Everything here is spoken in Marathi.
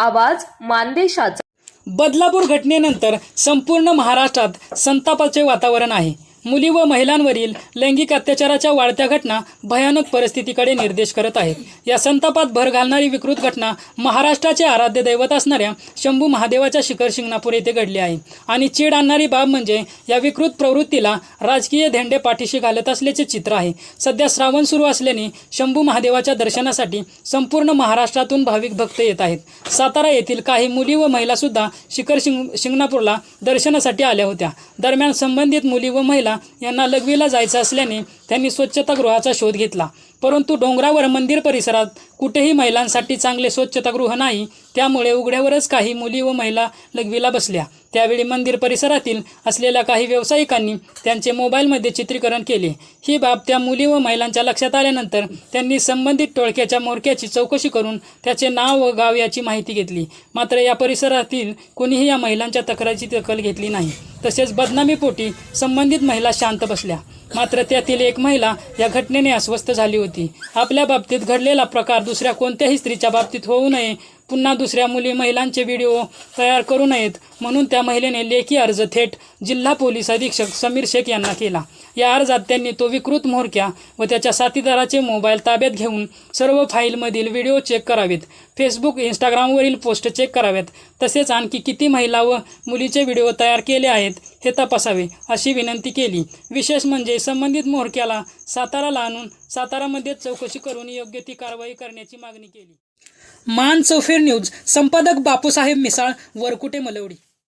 आवाज मानदेशाचा. बदलापूर घटनेनंतर संपूर्ण महाराष्ट्रात संतापाचे वातावरण आहे. मुली व महिलांवरील लैंगिक अत्याचाराच्या वाढत्या घटना भयानक परिस्थितीकडे निर्देश करत आहेत. या संतापात भर घालणारी विकृत घटना महाराष्ट्राचे आराध्य दैवत असणाऱ्या शंभू महादेवाच्या शिखर शिंगणापूर येथे घडली आहे. आणि चीड आणणारी बाब म्हणजे या विकृत प्रवृत्तीला राजकीय धेंडे पाठीशी घालत असल्याचे चित्र आहे. सध्या श्रावण सुरू असल्याने शंभू महादेवाच्या दर्शनासाठी संपूर्ण महाराष्ट्रातून भाविक भक्त येत आहेत. सातारा येथील काही मुली व महिलासुद्धा शिखर शिंग शिंगणापूरला दर्शनासाठी आल्या होत्या. दरम्यान संबंधित मुली व महिला यांना लघवीला जायचं असल्याने त्यांनी स्वच्छतागृहाचा शोध घेतला. परंतु डोंगरावर मंदिर परिसरात कुठेही महिलांसाठी चांगले स्वच्छतागृह नाही त्यामुळे उघड्यावरच काही मुली व महिला लघवीला बसल्या. त्यावेळी मंदिर परिसरातील असलेल्या काही व्यावसायिकांनी त्यांचे मोबाईलमध्ये चित्रीकरण केले. ही बाब त्या मुली व महिलांच्या लक्षात आल्यानंतर त्यांनी संबंधित टोळक्याच्या मोरक्याची चौकशी करून त्याचे नाव व गाव याची माहिती घेतली. मात्र या परिसरातील कोणीही या महिलांच्या तक्रारीची दखल घेतली नाही. तसेच बदनामीपोटी संबंधित महिला शांत बसल्या. मात्र त्यातील एक महिला या घटनेने अस्वस्थ झाली होती. आपल्या बाबतीत घडलेला प्रकार दुसऱ्या कोणत्याही स्त्रीच्या बाबतीत होऊ नये पुन्हा दुसऱ्या मुली महिलांचे व्हिडिओ तयार करू नयेत म्हणून त्या महिलेने लेखी अर्ज थेट जिल्हा पोलीस अधीक्षक समीर शेख यांना केला. या अर्जात त्यांनी तो विकृत म्होरक्या व त्याच्या साथीदाराचे मोबाईल ताब्यात घेऊन सर्व फाईलमधील व्हिडिओ चेक करावेत. फेसबुक इंस्टाग्रामवरील पोस्ट चेक करावेत तसेच आणखी किती महिला व मुलीचे व्हिडिओ तयार केले आहेत हे तपासावे अशी विनंती केली. विशेष म्हणजे संबंधित म्होरक्याला साताराला आणून सातारामध्ये चौकशी करून योग्य ती कारवाई करण्याची मागणी केली. मान चौफेर न्यूज संपादक बापूसाहेब मिसाळ वरकुटे मलवडी.